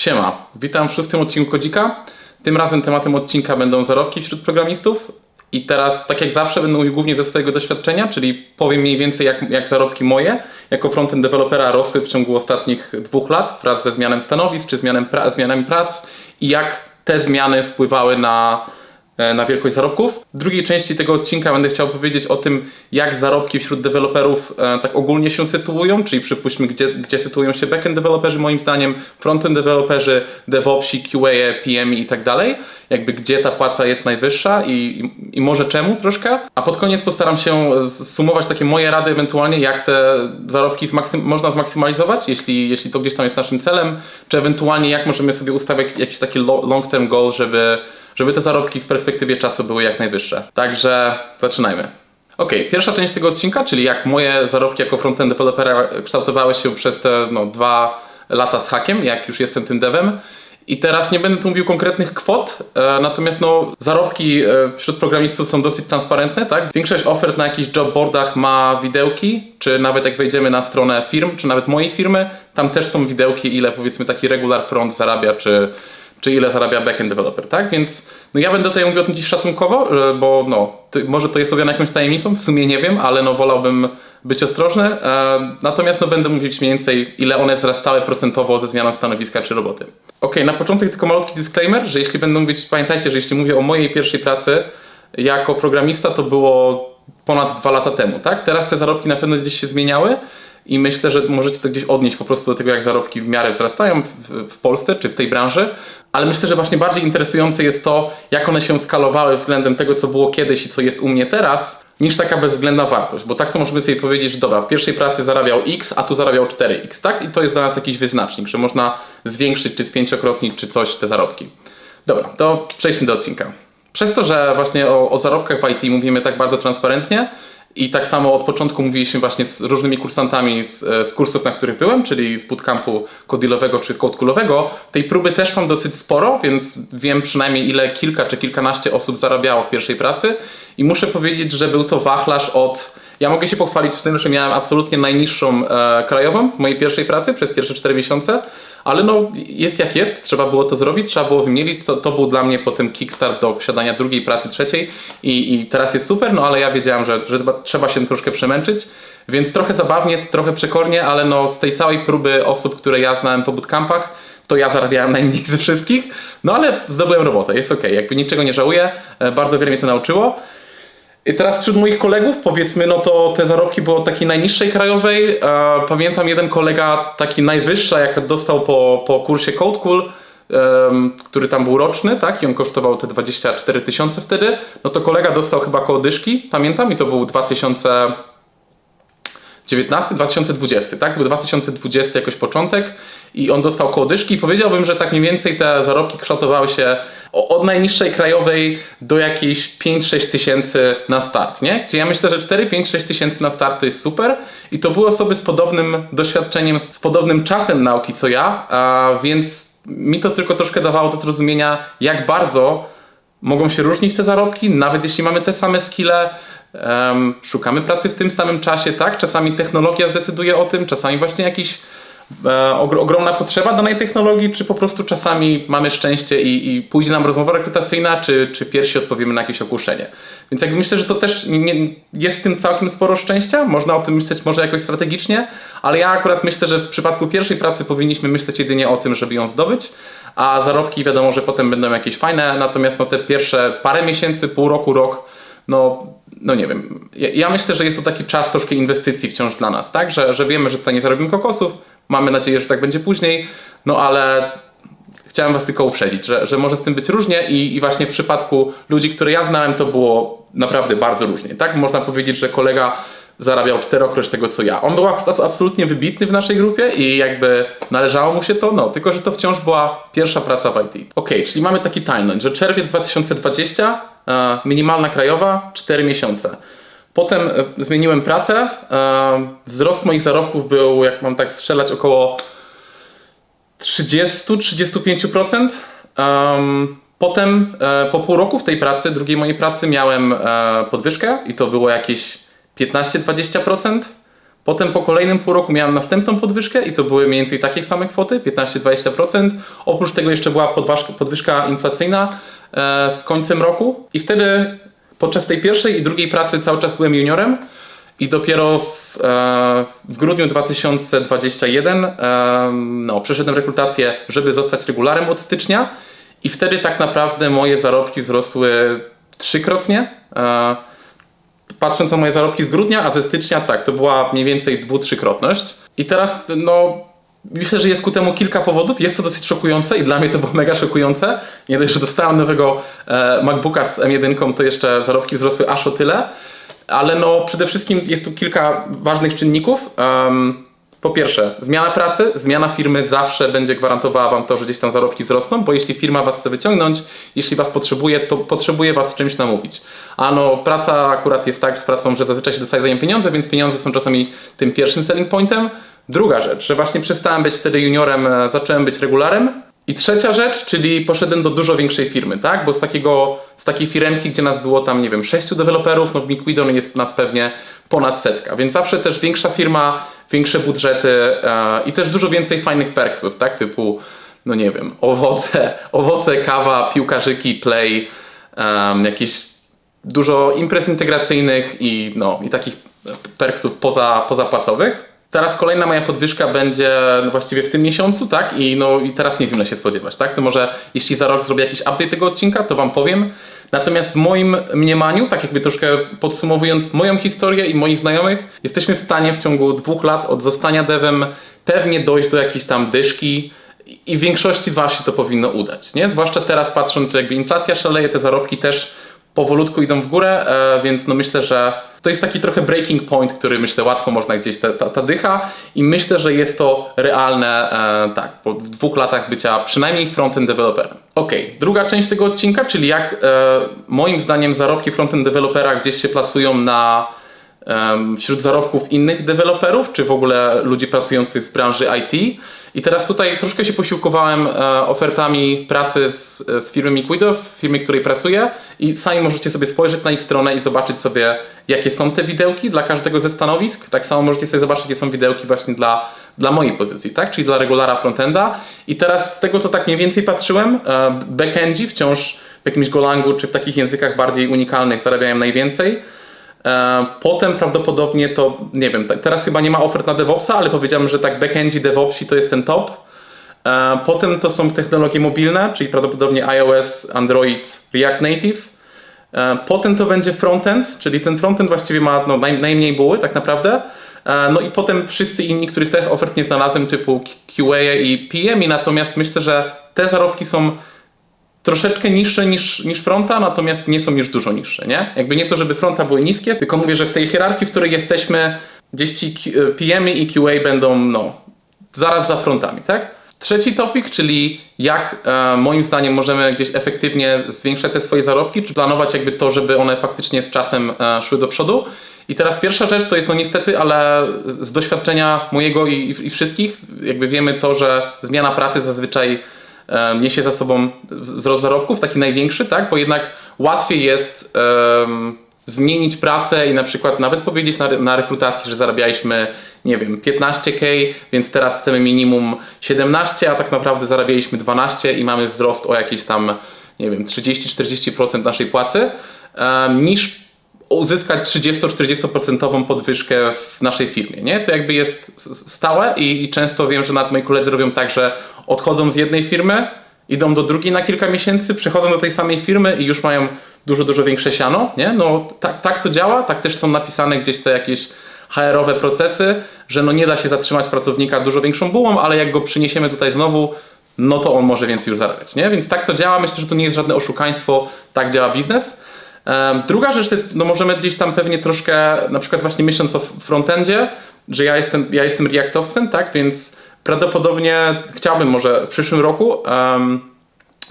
Siema, witam w szóstym odcinku Kodzika. Tym razem tematem odcinka będą zarobki wśród programistów. I teraz, tak jak zawsze, mówił głównie ze swojego doświadczenia, czyli powiem mniej więcej, jak, jak zarobki moje jako frontend dewelopera rosły w ciągu ostatnich dwóch lat wraz ze zmianem stanowisk czy zmianem pra zmianami prac i jak te zmiany wpływały na, na wielkość zarobków. W drugiej części tego odcinka będę chciał powiedzieć o tym, jak zarobki wśród deweloperów e, tak ogólnie się sytuują, czyli przypuśćmy, gdzie, gdzie sytuują się backend deweloperzy moim zdaniem, frontend deweloperzy, DevOpsi, QA, PM i tak dalej, jakby gdzie ta płaca jest najwyższa i, i, i może czemu troszkę. A pod koniec postaram się sumować takie moje rady ewentualnie, jak te zarobki zmaksym- można zmaksymalizować, jeśli, jeśli to gdzieś tam jest naszym celem, czy ewentualnie jak możemy sobie ustawiać jakiś taki lo- long-term goal, żeby żeby te zarobki w perspektywie czasu były jak najwyższe. Także zaczynajmy. Ok, pierwsza część tego odcinka, czyli jak moje zarobki jako frontend developera kształtowały się przez te no, dwa lata z hakiem, jak już jestem tym devem. I teraz nie będę tu mówił konkretnych kwot, e, natomiast no, zarobki e, wśród programistów są dosyć transparentne, tak? Większość ofert na jakichś jobboardach ma widełki, czy nawet jak wejdziemy na stronę firm, czy nawet mojej firmy, tam też są widełki, ile powiedzmy taki regular front zarabia, czy, czy ile zarabia backend developer, tak? Więc no ja będę tutaj mówił o tym dziś szacunkowo, bo no, ty, może to jest owiane jakąś tajemnicą, w sumie nie wiem, ale no wolałbym być ostrożny. E, natomiast no będę mówić mniej więcej, ile one wzrastały procentowo ze zmianą stanowiska czy roboty. Ok, na początek tylko malutki disclaimer, że jeśli będę mówić, pamiętajcie, że jeśli mówię o mojej pierwszej pracy jako programista, to było ponad dwa lata temu, tak? Teraz te zarobki na pewno gdzieś się zmieniały i myślę, że możecie to gdzieś odnieść po prostu do tego, jak zarobki w miarę wzrastają w, w Polsce czy w tej branży, ale myślę, że właśnie bardziej interesujące jest to, jak one się skalowały względem tego, co było kiedyś i co jest u mnie teraz, niż taka bezwzględna wartość, bo tak to możemy sobie powiedzieć, że dobra, w pierwszej pracy zarabiał X, a tu zarabiał 4X, tak? I to jest dla nas jakiś wyznacznik, że można zwiększyć czy spięciokrotnić czy coś te zarobki. Dobra, to przejdźmy do odcinka. Przez to, że właśnie o, o zarobkach w IT mówimy tak bardzo transparentnie i tak samo od początku mówiliśmy właśnie z różnymi kursantami z, e, z kursów, na których byłem, czyli z bootcampu kodilowego czy codekulowego, tej próby też mam dosyć sporo, więc wiem przynajmniej ile kilka czy kilkanaście osób zarabiało w pierwszej pracy. I muszę powiedzieć, że był to wachlarz od ja mogę się pochwalić z tym, że miałem absolutnie najniższą e, krajową w mojej pierwszej pracy przez pierwsze 4 miesiące, ale no jest jak jest, trzeba było to zrobić, trzeba było wymielić, to, to był dla mnie potem kickstart do posiadania drugiej pracy, trzeciej i, i teraz jest super, no ale ja wiedziałem, że, że trzeba- trzeba się troszkę przemęczyć, więc trochę zabawnie, trochę przekornie, ale no z tej całej próby osób, które ja znałem po bootcampach, to ja zarabiałem najmniej ze wszystkich, no ale zdobyłem robotę, jest ok, jakby niczego nie żałuję, e, bardzo wiele mnie to nauczyło. I teraz wśród moich kolegów, powiedzmy, no to te zarobki były od takiej najniższej krajowej. E, pamiętam jeden kolega, taki najwyższa, jak dostał po, po kursie Code Cool, który tam był roczny, tak? I on kosztował te 24 tysiące wtedy. No to kolega dostał chyba koło dyszki, pamiętam, i to był 2000. 19, 2020, tak? To był 2020 jakoś początek i on dostał koło dyszki i powiedziałbym, że tak mniej więcej te zarobki kształtowały się od najniższej krajowej do jakiejś 5-6 tysięcy na start, nie? Gdzie ja myślę, że 4-5-6 tysięcy na start to jest super i to były osoby z podobnym doświadczeniem, z podobnym czasem nauki co ja, więc mi to tylko troszkę dawało do zrozumienia, jak bardzo mogą się różnić te zarobki, nawet jeśli mamy te same skille, em, szukamy pracy w tym samym czasie, tak? Czasami technologia zdecyduje o tym, czasami właśnie jakiś e, ogr- ogromna potrzeba danej technologii, czy po prostu czasami mamy szczęście i, i pójdzie nam rozmowa rekrutacyjna, czy, czy pierwsi odpowiemy na jakieś ogłoszenie. Więc jakby myślę, że to też nie, jest w tym całkiem sporo szczęścia, można o tym myśleć może jakoś strategicznie, ale ja akurat myślę, że w przypadku pierwszej pracy powinniśmy myśleć jedynie o tym, żeby ją zdobyć, a zarobki wiadomo, że potem będą jakieś fajne, natomiast no te pierwsze parę miesięcy, pół roku, rok, no, no nie wiem. Ja, ja myślę, że jest to taki czas troszkę inwestycji wciąż dla nas, tak? Że, że wiemy, że tutaj nie zarobimy kokosów, mamy nadzieję, że tak będzie później, no ale chciałem was tylko uprzedzić, że, że może z tym być różnie i, i właśnie w przypadku ludzi, które ja znałem, to było naprawdę bardzo różnie, tak? Można powiedzieć, że kolega zarabiał czterokroć tego, co ja. On był abs- absolutnie wybitny w naszej grupie i jakby należało mu się to, no, tylko że to wciąż była pierwsza praca w IT. Ok, czyli mamy taki timeline, że czerwiec 2020, e, minimalna krajowa, 4 miesiące. Potem e, zmieniłem pracę, e, wzrost moich zarobków był, jak mam tak strzelać, około 30-35%. Um, potem e, po pół roku w tej pracy, drugiej mojej pracy, miałem e, podwyżkę i to było jakieś 15-20%. Potem po kolejnym pół roku miałem następną podwyżkę i to były mniej więcej takie same kwoty, 15-20%. Oprócz tego jeszcze była podwyżka inflacyjna e, z końcem roku i wtedy podczas tej pierwszej i drugiej pracy cały czas byłem juniorem i dopiero w, e, w grudniu 2021 e, no, przeszedłem rekrutację, żeby zostać regularem od stycznia i wtedy tak naprawdę moje zarobki wzrosły trzykrotnie. Patrząc na moje zarobki z grudnia, a ze stycznia tak, to była mniej więcej dwu, trzykrotność. I teraz, no, myślę, że jest ku temu kilka powodów. Jest to dosyć szokujące i dla mnie to było mega szokujące. Nie dość, że dostałem nowego e, MacBooka z M1, to jeszcze zarobki wzrosły aż o tyle. Ale no, przede wszystkim jest tu kilka ważnych czynników. Um, po pierwsze, zmiana pracy, zmiana firmy zawsze będzie gwarantowała Wam to, że gdzieś tam zarobki wzrosną, bo jeśli firma Was chce wyciągnąć, jeśli Was potrzebuje, to potrzebuje Was czymś namówić. A no, praca akurat jest tak z pracą, że zazwyczaj się dostaje za nie pieniądze, więc pieniądze są czasami tym pierwszym selling pointem. Druga rzecz, że właśnie przestałem być wtedy juniorem, e, zacząłem być regularem. I trzecia rzecz, czyli poszedłem do dużo większej firmy, tak? Bo z, takiego, z takiej firemki, gdzie nas było tam, nie wiem, sześciu deweloperów, no w Miquidon jest nas pewnie ponad setka, więc zawsze też większa firma, większe budżety e, i też dużo więcej fajnych perksów, tak? Typu, no nie wiem, owoce, owoce kawa, piłkarzyki, play, um, jakieś dużo imprez integracyjnych i, no, i takich perksów poza, pozapłacowych. Teraz kolejna moja podwyżka będzie no właściwie w tym miesiącu, tak? I, no, I teraz nie wiem, ile się spodziewać, tak? To może jeśli za rok zrobię jakiś update tego odcinka, to Wam powiem. Natomiast w moim mniemaniu, tak jakby troszkę podsumowując moją historię i moich znajomych, jesteśmy w stanie w ciągu dwóch lat od zostania devem pewnie dojść do jakiejś tam dyszki i w większości Was się to powinno udać, nie? Zwłaszcza teraz patrząc, jakby inflacja szaleje, te zarobki też powolutku idą w górę, e, więc no myślę, że to jest taki trochę breaking point, który myślę łatwo można gdzieś ta, ta, ta dycha i myślę, że jest to realne e, tak, po dwóch latach bycia przynajmniej frontend developerem. Ok, druga część tego odcinka, czyli jak e, moim zdaniem zarobki frontend dewelopera gdzieś się plasują na wśród zarobków innych deweloperów, czy w ogóle ludzi pracujących w branży IT. I teraz tutaj troszkę się posiłkowałem e, ofertami pracy z, z firmy Miquido, firmy, której pracuję i sami możecie sobie spojrzeć na ich stronę i zobaczyć sobie, jakie są te widełki dla każdego ze stanowisk. Tak samo możecie sobie zobaczyć, jakie są widełki właśnie dla, dla mojej pozycji, tak? czyli dla regulara frontenda. I teraz z tego, co tak mniej więcej patrzyłem, e, backendzi wciąż w jakimś Golangu czy w takich językach bardziej unikalnych zarabiają najwięcej. E, potem prawdopodobnie to, nie wiem, teraz chyba nie ma ofert na DevOpsa, ale powiedziałem, że tak backendi, DevOpsi to jest ten top. E, potem to są technologie mobilne, czyli prawdopodobnie iOS, Android, React Native. E, potem to będzie frontend, czyli ten frontend właściwie ma no, naj, najmniej buły tak naprawdę. No i potem wszyscy inni, których też ofert nie znalazłem, typu QA i PM, natomiast myślę, że te zarobki są troszeczkę niższe niż, niż fronta, natomiast nie są już dużo niższe, nie? Jakby nie to, żeby fronta były niskie, tylko mówię, że w tej hierarchii, w której jesteśmy, gdzieś ci PM i QA będą, no, zaraz za frontami, tak? Trzeci topik, czyli jak e, moim zdaniem możemy gdzieś efektywnie zwiększać te swoje zarobki, czy planować jakby to, żeby one faktycznie z czasem e, szły do przodu. I teraz pierwsza rzecz to jest no niestety, ale z doświadczenia mojego i, i, i wszystkich, jakby wiemy to, że zmiana pracy zazwyczaj niesie za sobą wzrost zarobków, taki największy, tak? Bo jednak łatwiej jest um, zmienić pracę i na przykład nawet powiedzieć na, na rekrutacji, że zarabialiśmy, nie wiem, 15k, więc teraz chcemy minimum 17, a tak naprawdę zarabialiśmy 12 i mamy wzrost o jakieś tam, nie wiem, 30-40% naszej płacy, um, niż uzyskać 30-40% podwyżkę w naszej firmie, nie? To jakby jest stałe i, i, często wiem, że nawet moi koledzy robią tak, że odchodzą z jednej firmy, idą do drugiej na kilka miesięcy, przychodzą do tej samej firmy i już mają dużo, dużo większe siano, nie? No tak, tak to działa, tak też są napisane gdzieś te jakieś HR-owe procesy, że no nie da się zatrzymać pracownika dużo większą bułą, ale jak go przyniesiemy tutaj znowu, no to on może więcej już zarabiać, nie? Więc tak to działa, myślę, że to nie jest żadne oszukaństwo, tak działa biznes. Druga rzecz, no możemy gdzieś tam pewnie troszkę, na przykład właśnie myśląc o frontendzie, że ja jestem, ja jestem reaktowcem, tak, więc prawdopodobnie chciałbym może w przyszłym roku um,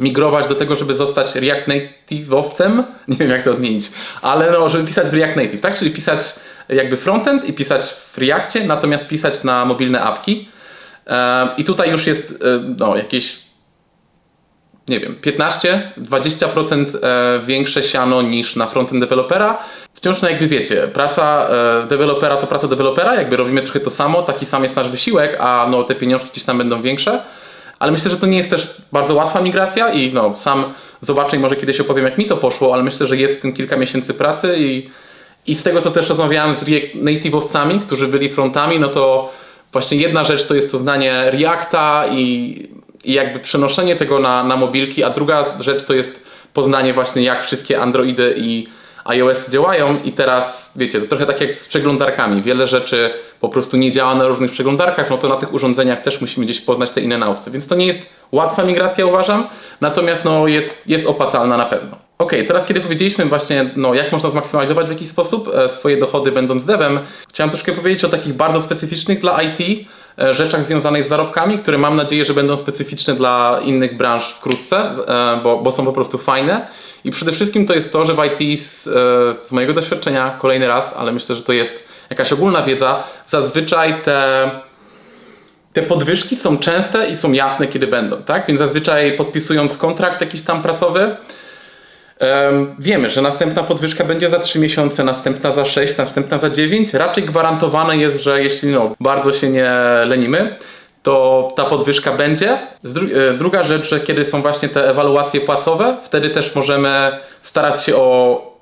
migrować do tego, żeby zostać React Native'owcem, nie wiem jak to odmienić, ale no, żeby pisać w React Native, tak, czyli pisać jakby frontend i pisać w Reactie, natomiast pisać na mobilne apki. Um, I tutaj już jest no, jakieś nie wiem, 15-20% e, większe siano niż na frontend dewelopera. Wciąż, no jakby wiecie, praca e, dewelopera to praca dewelopera, jakby robimy trochę to samo, taki sam jest nasz wysiłek, a no te pieniążki gdzieś tam będą większe. Ale myślę, że to nie jest też bardzo łatwa migracja i no sam zobaczę i może kiedyś opowiem jak mi to poszło, ale myślę, że jest w tym kilka miesięcy pracy i, i z tego co też rozmawiałem z React Native'owcami, którzy byli frontami, no to właśnie jedna rzecz to jest to znanie Reacta i, i jakby przenoszenie tego na, na mobilki, a druga rzecz to jest poznanie właśnie jak wszystkie Androidy i iOS działają i teraz, wiecie, to trochę tak jak z przeglądarkami. Wiele rzeczy po prostu nie działa na różnych przeglądarkach, no to na tych urządzeniach też musimy gdzieś poznać te inne nauce. Więc to nie jest łatwa migracja, uważam, natomiast no jest, jest opłacalna na pewno. Ok, teraz kiedy powiedzieliśmy właśnie, no, jak można zmaksymalizować w jakiś sposób e, swoje dochody będąc devem, chciałem troszkę powiedzieć o takich bardzo specyficznych dla IT rzeczach związanych z zarobkami, które mam nadzieję, że będą specyficzne dla innych branż wkrótce, e, bo, bo są po prostu fajne. I przede wszystkim to jest to, że w IT z, z mojego doświadczenia, kolejny raz, ale myślę, że to jest jakaś ogólna wiedza, zazwyczaj te te podwyżki są częste i są jasne, kiedy będą, tak? Więc zazwyczaj podpisując kontrakt jakiś tam pracowy, wiemy, że następna podwyżka będzie za 3 miesiące, następna za 6, następna za 9. Raczej gwarantowane jest, że jeśli no, bardzo się nie lenimy, to ta podwyżka będzie. E, druga rzecz, że kiedy są właśnie te ewaluacje płacowe, wtedy też możemy starać się o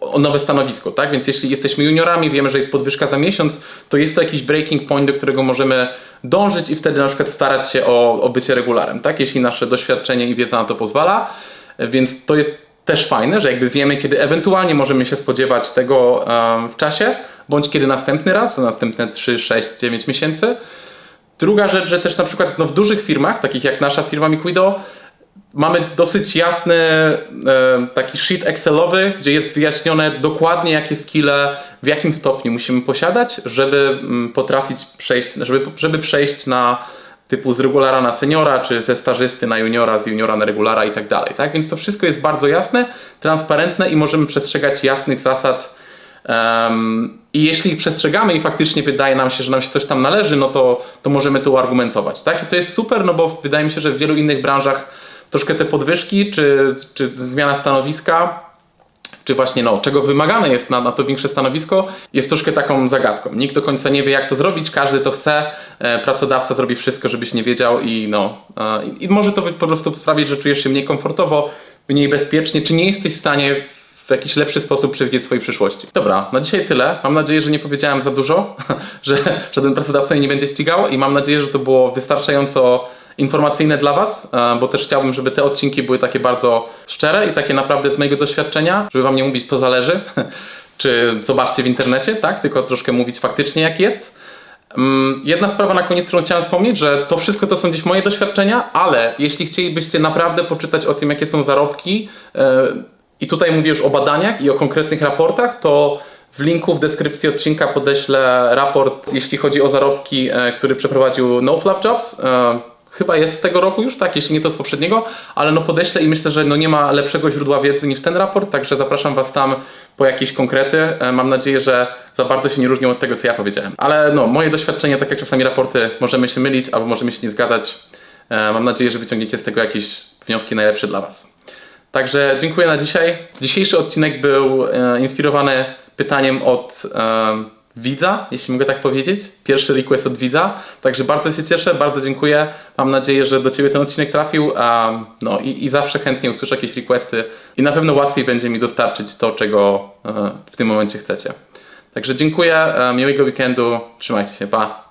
o nowe stanowisko, tak? Więc jeśli jesteśmy juniorami, wiemy, że jest podwyżka za miesiąc, to jest to jakiś breaking point, do którego możemy dążyć i wtedy na przykład starać się o, o bycie regularem, tak? Jeśli nasze doświadczenie i wiedza na to pozwala. Więc to jest też fajne, że jakby wiemy, kiedy ewentualnie możemy się spodziewać tego um, w czasie, bądź kiedy następny raz, to następne 3, 6, 9 miesięcy. Druga rzecz, że też na przykład no, w dużych firmach, takich jak nasza firma Miquido, mamy dosyć jasny e, taki sheet Excelowy, gdzie jest wyjaśnione dokładnie jakie skille, w jakim stopniu musimy posiadać, żeby m, potrafić przejść, żeby, żeby przejść na typu z regulara na seniora, czy ze stażysty na juniora, z juniora na regulara i tak dalej. Tak? Więc to wszystko jest bardzo jasne, transparentne i możemy przestrzegać jasnych zasad. Um, I jeśli przestrzegamy i faktycznie wydaje nam się, że nam się coś tam należy, no to, to możemy to uargumentować. Tak? I to jest super, no bo wydaje mi się, że w wielu innych branżach troszkę te podwyżki, czy, czy zmiana stanowiska czy właśnie no, czego wymagane jest na, na to większe stanowisko, jest troszkę taką zagadką. Nikt do końca nie wie, jak to zrobić, każdy to chce, e, pracodawca zrobi wszystko, żebyś nie wiedział i no, e, i może to po prostu sprawić, że czujesz się mniej komfortowo, mniej bezpiecznie, czy nie jesteś w stanie w jakiś lepszy sposób przewidzieć swojej przyszłości. Dobra, na dzisiaj tyle. Mam nadzieję, że nie powiedziałem za dużo, że żaden pracodawca nie będzie ścigał i mam nadzieję, że to było wystarczająco informacyjne dla Was, e, bo też chciałbym, żeby te odcinki były takie bardzo szczere i takie naprawdę z mojego doświadczenia, żeby Wam nie mówić to zależy, czy zobaczcie w internecie, tak, tylko troszkę mówić faktycznie jak jest. Mm, jedna sprawa na koniec, którą chciałem wspomnieć, że to wszystko to są gdzieś moje doświadczenia, ale jeśli chcielibyście naprawdę poczytać o tym, jakie są zarobki, e, i tutaj mówię już o badaniach i o konkretnych raportach, to w linku w deskrypcji odcinka podeślę raport, jeśli chodzi o zarobki, e, który przeprowadził No Fluff Jobs chyba jest z tego roku już, tak, jeśli nie to z poprzedniego, ale no podeślę i myślę, że no nie ma lepszego źródła wiedzy niż ten raport, także zapraszam Was tam po jakieś konkrety. E, mam nadzieję, że za bardzo się nie różnią od tego, co ja powiedziałem. Ale no, moje doświadczenie, tak jak czasami raporty, możemy się mylić albo możemy się nie zgadzać. E, mam nadzieję, że wyciągniecie z tego jakieś wnioski najlepsze dla Was. Także dziękuję na dzisiaj. Dzisiejszy odcinek był e, inspirowany pytaniem od widza, jeśli mogę tak powiedzieć. Pierwszy request od widza. Także bardzo się cieszę, bardzo dziękuję. Mam nadzieję, że do Ciebie ten odcinek trafił. Um, no i, i, zawsze chętnie usłyszę jakieś requesty i na pewno łatwiej będzie mi dostarczyć to, czego uh, w tym momencie chcecie. Także dziękuję, uh, miłego weekendu, trzymajcie się, pa!